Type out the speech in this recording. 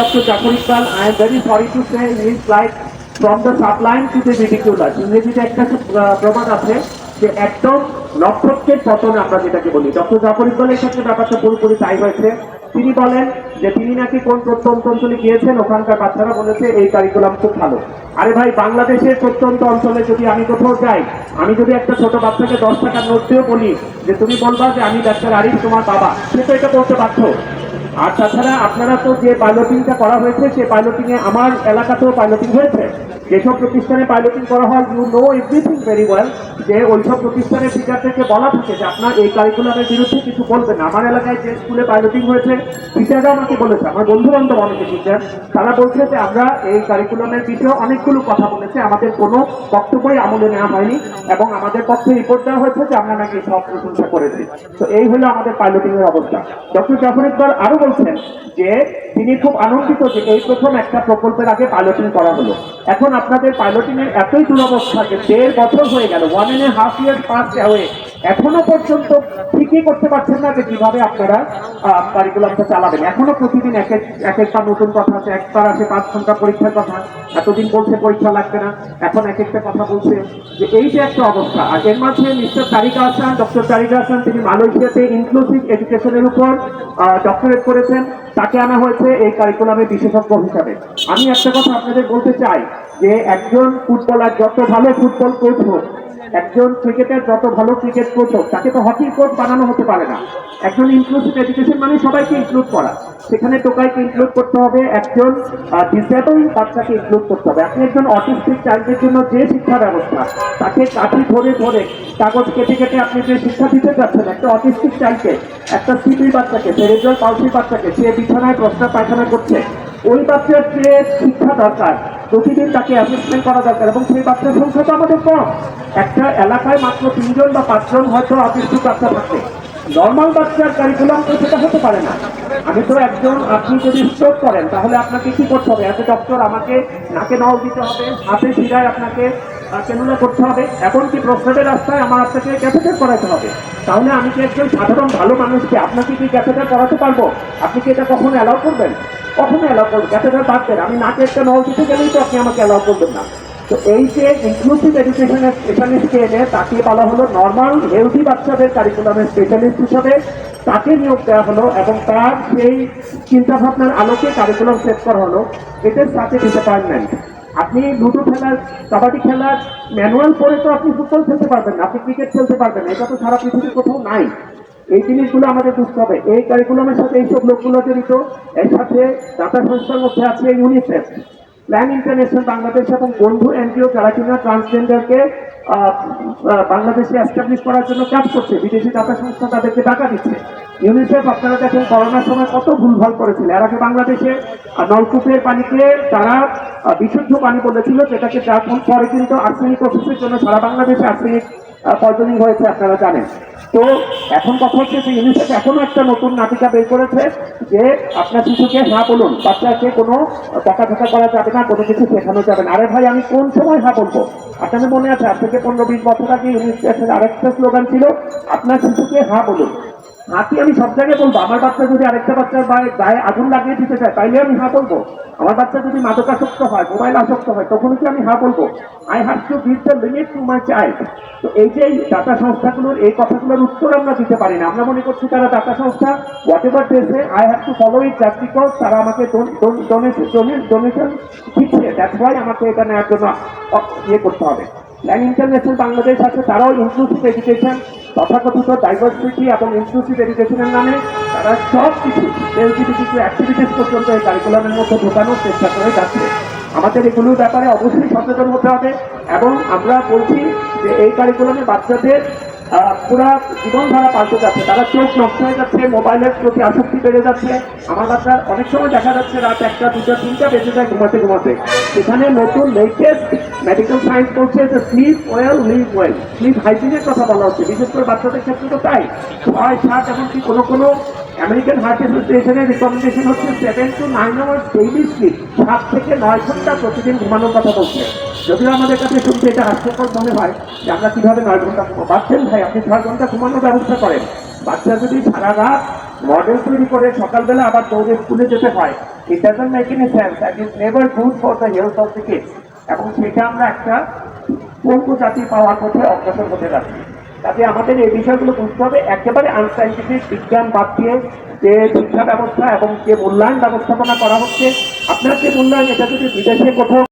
Dr. Jafar Iqbal, I am very sorry to say he is like from the sublime to the ridiculous. ইংরেজিতে একটা প্রবাদ আছে যে একদম নক্ষত্রের পতন আমরা যেটাকে বলি। ডক্টর জাফর ইকবালের ক্ষেত্রে ব্যাপারটা পুরোপুরি তাই হয়েছে। তিনি বলেন যে তিনি নাকি কোন প্রত্যন্ত অঞ্চলে গিয়েছেন ওখানকার বাচ্চারা বলেছে এই কারিকুলাম খুব ভালো। আরে ভাই বাংলাদেশের প্রত্যন্ত অঞ্চলে যদি আমি কোথাও যাই আমি যদি একটা ছোট বাচ্চাকে দশ টাকার নোট দিয়েও বলি যে তুমি বলবা যে আমি ডাক্তার আরিফ তোমার বাবা সে তো এটা করতে বাধ্য। আর তাছাড়া আপনারা তো যে পাইলটিংটা করা হয়েছে সেই পাইলটিং এ আমার এলাকাতেও পাইলটিং হয়েছে। যেসব প্রতিষ্ঠানে পাইলটিং করা হয় you know everything very well যে ওইসব প্রতিষ্ঠানের টিচারদেরকে বলা থাকে যে আপনার এই কারিকুলামের বিরুদ্ধে কিছু বলবেন আমার এলাকায় যে স্কুলে পাইলটিং হয়েছে টিচাররা আমাকে বলেছে, আমার বন্ধু বান্ধব অনেকে টিচার তারা বলছে যে আমরা এই কারিকুলামের বিষয়ে অনেকগুলো কথা বলেছে, আমাদের কোনো বক্তব্যই আমলে নেওয়া হয়নি এবং আমাদের পক্ষে রিপোর্ট দেওয়া হয়েছে যে আমরা নাকি সব প্রশংসা করেছি। তো এই হলো আমাদের পাইলটিং এর অবস্থা। ডক্টর জাফর ইকবাল, আরও বলছেন যে তিনি খুব আনন্দিত যে এই প্রথম একটা প্রকল্পের আগে পাইলটিং করা হলো। এখন আপনাদের পাইলটিং এর এতই দুরবস্থা যে দেড় বছর হয়ে গেল one and half year pass হয়ে এখনও পর্যন্ত ঠিকই করতে পারছেন না যে কীভাবে আপনারা কারিকুলামটা চালাবেন। এখনও প্রতিদিন এক এক এক একটা নতুন কথা আছে। একবার আসে পাঁচ ঘণ্টা পরীক্ষার কথা। এতদিন বলছে পরীক্ষা লাগবে না। এখন এক একটা কথা বলছে। যে এই যে একটা অবস্থা। আর এর মাঝে মিস্টার তারিকা হাসান ডক্টর তারিকা হাসান তিনি মালয়েশিয়াতে ইনক্লুসিভ এডুকেশনের উপর ডক্টরেট করেছেন। তাকে আনা হয়েছে এই কারিকুলামের বিশেষজ্ঞ হিসাবে। আমি একটা কথা আপনাদের বলতে চাই যে একজন ফুটবলার, যত ভালো ফুটবল কোচ হোক একজন ক্রিকেটার যত ভালো ক্রিকেট হোক তাকে তো হকি কোচ বানানো হতে পারে না। একজন ইনক্লুসিভ এডুকেশন মানে সবাইকে ইনক্লুড করা। সেখানে টোকাইকে ইনক্লুড করতে হবে, একজন ডিসেবল বাচ্চাকে ইনক্লুড করতে হবে। আপনি একজন অটিস্টিক চাইল্ডের জন্য যে শিক্ষা ব্যবস্থা, তাকে কাঠি ধরে ধরে কাগজ কেটে কেটে আপনি যে শিক্ষা দিতে চাচ্ছেন একটা অটিস্টিক চাইল্ডকে একটা সিপির বাচ্চাকে সেরেব্রাল পালসির বাচ্চাকে, সে বিছানায় প্রস্তাব পায়খানা করছে, ওই বাচ্চার যে শিক্ষা দরকার, প্রতিদিন তাকে অ্যাসেসমেন্ট করা দরকার এবং সেই বাচ্চার সংখ্যা তো আমাদের কম। একটা এলাকায় মাত্র তিনজন বা পাঁচজন হয়তো অটিস্টিক বাচ্চা থাকে নর্মাল বাচ্চার কারিকুলাম তো সেটা হতে পারে না। আমি তো একজন, আপনি যদি স্ট্রোক করেন, তাহলে আপনাকে কি করতে হবে? এত ডক্টর আমাকে নাকে নল দিতে হবে, হাতে শিরায় আপনাকে কেননা করতে হবে। এখন কি প্রস্তাবের রাস্তায় আমার আপনাকে ক্যাথেটার করাতে হবে? তাহলে আমি কি একজন সাধারণ ভালো মানুষকে আপনাকে কি ক্যাথেটার করাতে পারব? আপনি কি এটা কখনো অ্যালাউ করবেন? কখনো অ্যালাউ করবেন? ক্যাথেটার বাদ আমি নাকে একটা নল দিতে গেলেই তো আপনি আমাকে অ্যালাউ করবেন না। তো এই যে ইনক্লুসিভ এডুকেশনের স্পেশালিস্টকে এনে তাকে বলা হলো নর্মাল হেলদি বাচ্চাদের কারিকুলামের স্পেশালিস্ট হিসাবে তাকে নিয়োগ দেওয়া হলো এবং তার সেই চিন্তাভাবনার আলোকে কারিকুলাম সেট করা হলো। এটার সাথে ডিসঅ্যাপয়েন্টমেন্ট আপনি লুডো খেলার, কাবাডি খেলার ম্যানুয়াল পড়ে তো আপনি ফুটবল খেলতে পারবেন আপনি ক্রিকেট খেলতে পারবেন এটা তো সারা পৃথিবীর কোথাও নাই। এই জিনিসগুলো আমাদের বুঝতে হবে। এই কারিকুলামের সাথে এইসব লোকগুলো জড়িত, এর সাথে দাতা সংস্থার মধ্যে আছে ইউনিসেফ প্ল্যান ইন্টারন্যাশনাল বাংলাদেশ এবং বন্ধু এনজিও যারা কিনা ট্রান্সজেন্ডারকে বাংলাদেশে এস্টাবলিশ করার জন্য কাজ করছে, বিদেশি দাতা সংস্থা তাদেরকে টাকা দিচ্ছে। ইউনিসেফ আপনারা দেখেন করোনার সময় কত ভুলভাল করেছিল। এর আগে বাংলাদেশে নলকূপের পানিকে তারা বিশুদ্ধ পানি বলেছিল, যেটাকে যার পরে কিন্তু আর্সেনিক অফিসের জন্য সারা বাংলাদেশে আর্সেনিক পয়জনিং হয়েছে আপনারা জানেন? তো এখন কথা হচ্ছে যে ইউনিসেফ এখনও একটা নতুন নাটিকা বের করেছে যে আপনার শিশুকে হ্যাঁ বলুন, বাচ্চাকে কোনো টাকা টাকা করা যাবে না, কোনো কিছু শেখানো যাবে না। আরে ভাই, আমি কোন সময় হ্যাঁ বলব? আপনাদের মনে আছে, আজ থেকে পনেরো বিশ বছর আগে ইউনিসেফের আরেকটা স্লোগান ছিল, আপনার শিশুকে হ্যাঁ বলুন। হাতি আমি সব জায়গায় বলব, আমার বাচ্চা যদি আরেকটা বাচ্চার গায়ে আগুন লাগিয়ে দিতে চায়, তাইলে আমি হ্যাঁ বলব। আমার বাচ্চা যদি মাদকাসক্ত হয়, মোবাইল আসক্ত হয় তখন কি আমি হ্যাঁ বলব? I have to give the limit to my child তো এই যে ডাটা সংস্থাগুলোর, এই কথাগুলোর উত্তর আমরা দিতে পারি না। আমরা মনে করছি তারা ডাটা সংস্থা হোয়াট এভার দেশে I have to follow it just because তারা আমাকে ডোনেশন দিচ্ছে। দ্যাটস ওয়াই আমাকে এটা নেওয়ার জন্য ইয়ে করতে হবে। প্ল্যান ইন্টারন্যাশনাল বাংলাদেশ আছে, তারাও ইনক্লুসিভ এডুকেশন তথাকথিত ডাইভার্সিটি এবং ইনক্লুসিভ এডুকেশনের নামে তারা সব কিছু কিছু অ্যাক্টিভিটিস পর্যন্ত এই কারিকুলামের মধ্যে ঢোকানোর চেষ্টা করে যাচ্ছে। আমাদের এগুলোর ব্যাপারে অবশ্যই সচেতন হতে হবে এবং আমরা বলছি যে এই কারিকুলামে বাচ্চাদের পুরা জীবনধারা পাল্টে যাচ্ছে। তারা চোখ নষ্ট হয়ে যাচ্ছে, মোবাইলের প্রতি আসক্তি বেড়ে যাচ্ছে। আমার আপনার অনেক সময় দেখা যাচ্ছে, রাত একটা, দুটা, তিনটা বেঁচে যায় ঘুমাতে ঘুমাতে। সেখানে নতুন লেটেস্ট মেডিকেল সায়েন্স বলছে যে sleep well live well sleep হাইজিনের কথা বলা হচ্ছে। বিশেষ করে বাচ্চাদের ক্ষেত্রে তো তাই। ছয়, সাত, এমনকি কোনো কোনো আমেরিকান হার্ট অ্যাসোসিয়েশনের রিকমেন্ডেশন হচ্ছে seven to nine hours daily sleep সাত থেকে নয় ঘণ্টা প্রতিদিন ঘুমানোর কথা বলছে। যদিও আমাদের কাছে শুনতে এটা হাস্যকর মনে হয় যে আমরা কীভাবে নয় ঘণ্টা বাচ্চেন ভাই, আপনি ছয় ঘণ্টা ঘুমানোর ব্যবস্থা করেন। বাচ্চা যদি সারা রাত মডেল তৈরি করে সকালবেলা আবার দৌড়ে স্কুলে যেতে হয় it doesn't make any sense that is never good for the health of the kids এবং সেটা আমরা একটা পঙ্গু জাতি পাওয়ার পথে অগ্রসর হতে যাচ্ছি। কাজে আমাদের এই বিষয়গুলো বুঝতে হবে। একেবারে আনসাইন্টিফিক বিজ্ঞান বাদ দিয়ে যে শিক্ষা ব্যবস্থা এবং যে মূল্যায়ন ব্যবস্থাপনা করা হচ্ছে, আপনার যে মূল্যায়ন, এটা যদি বিদেশে কোথাও